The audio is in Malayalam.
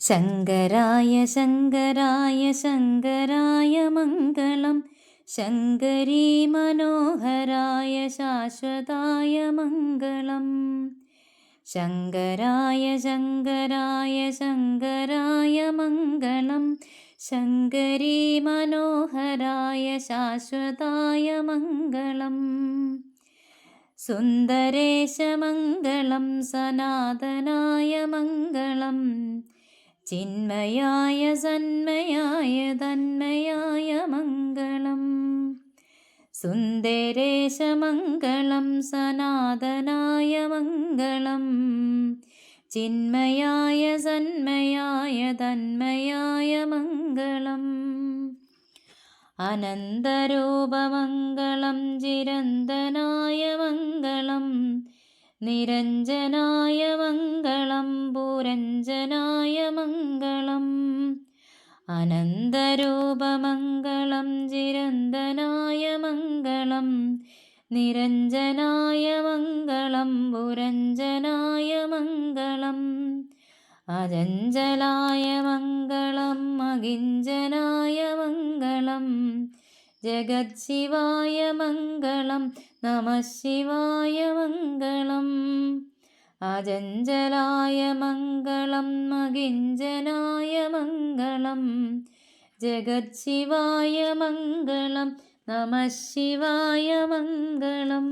ശങ്കരായ ശങ്കരായ ശങ്കരായ മംഗളം. ശങ്കരീ മനോഹരായ ശാശ്വതായ മംഗളം. ശങ്കരായ ശങ്കരായ ശങ്കരായ മംഗളം. ശങ്കരീ മനോഹരായ ശാശ്വതായ മംഗളം. സുന്ദരേശമംഗളം സനാതനായ മംഗളം. ചിന്മയായ സന്മയായ തന്മയായ മംഗളം. സുന്ദരേശമംഗളം സനാതനായ മംഗളം. ചിന്മയായ സന്മയായ തന്മയായ മംഗളം. അനന്തരൂപമംഗളം ചിരന്തനായ മംഗളം. നിരഞ്ജനായ മംഗളം പുരഞ്ജനായ മംഗളം അനന്തരൂപമംഗളം ചിരന്തനായ മംഗളം നിരഞ്ജനായ മംഗളം പുരഞ്ജനായ മംഗളം അജഞ്ചലായ മംഗളം അകിഞ്ചനായ മംഗളം ജഗത്ശിവായ മംഗളം നമ ശിവായ മംഗളം. അജഞ്ചലായ മംഗളം മകിഞ്ചനായ മംഗളം. ജഗത്ശിവായ മംഗളം നമ ശിവായ മംഗളം.